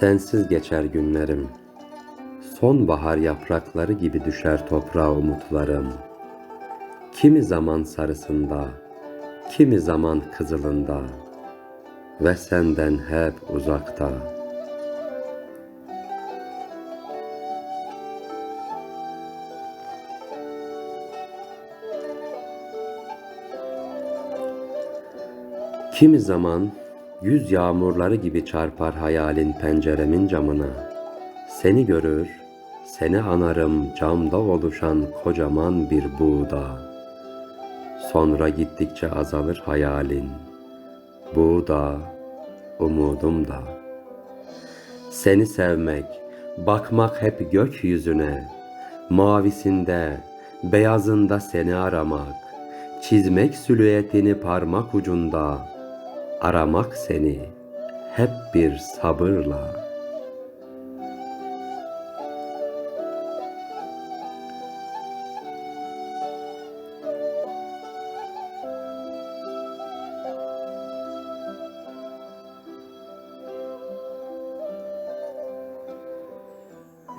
Sensiz geçer günlerim. Sonbahar yaprakları gibi düşer toprağa umutlarım. Kimi zaman sarısında, kimi zaman kızılında ve senden hep uzakta. Kimi zaman yüz yağmurları gibi çarpar hayalin penceremin camına. Seni görür, seni anarım camda oluşan kocaman bir buğda. Sonra gittikçe azalır hayalin. Buğda, umudum da. Seni sevmek, bakmak hep gökyüzüne, mavisinde, beyazında seni aramak, çizmek silüetini parmak ucunda, aramak seni hep bir sabırla.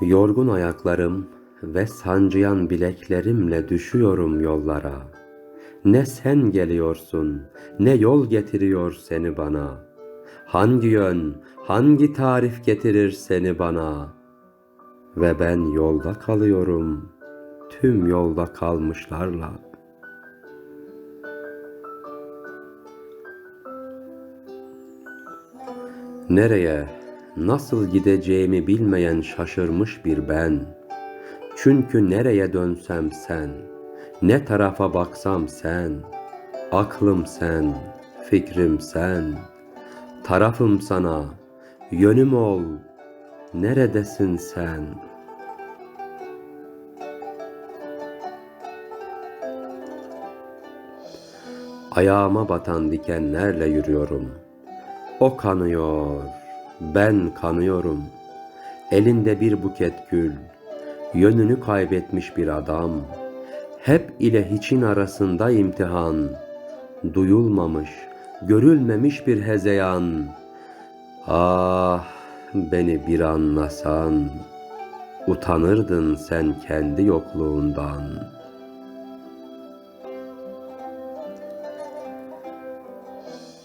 Yorgun ayaklarım ve sancıyan bileklerimle düşüyorum yollara. Ne sen geliyorsun, ne yol getiriyor seni bana. Hangi yön, hangi tarif getirir seni bana? Ve ben yolda kalıyorum, tüm yolda kalmışlarla. Nereye, nasıl gideceğimi bilmeyen şaşırmış bir ben. Çünkü nereye dönsem sen, ne tarafa baksam sen, aklım sen, fikrim sen, tarafım sana, yönüm ol, neredesin sen? Ayağıma batan dikenlerle yürüyorum. O kanıyor, ben kanıyorum. Elinde bir buket gül, yönünü kaybetmiş bir adam. Hep ile hiçin arasında imtihan. Duyulmamış, görülmemiş bir hezeyan. Ah, beni bir anlasan, utanırdın sen kendi yokluğundan.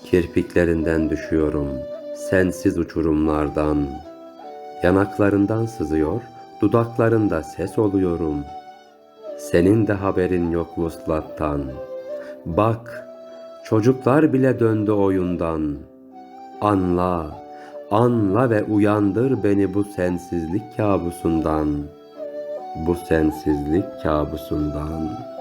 Kirpiklerinden düşüyorum, sensiz uçurumlardan. Yanaklarından sızıyor, dudaklarında ses oluyorum. Senin de haberin yok vuslattan. Bak, çocuklar bile döndü oyundan. Anla, anla ve uyandır beni bu sensizlik kabusundan. Bu sensizlik kabusundan.''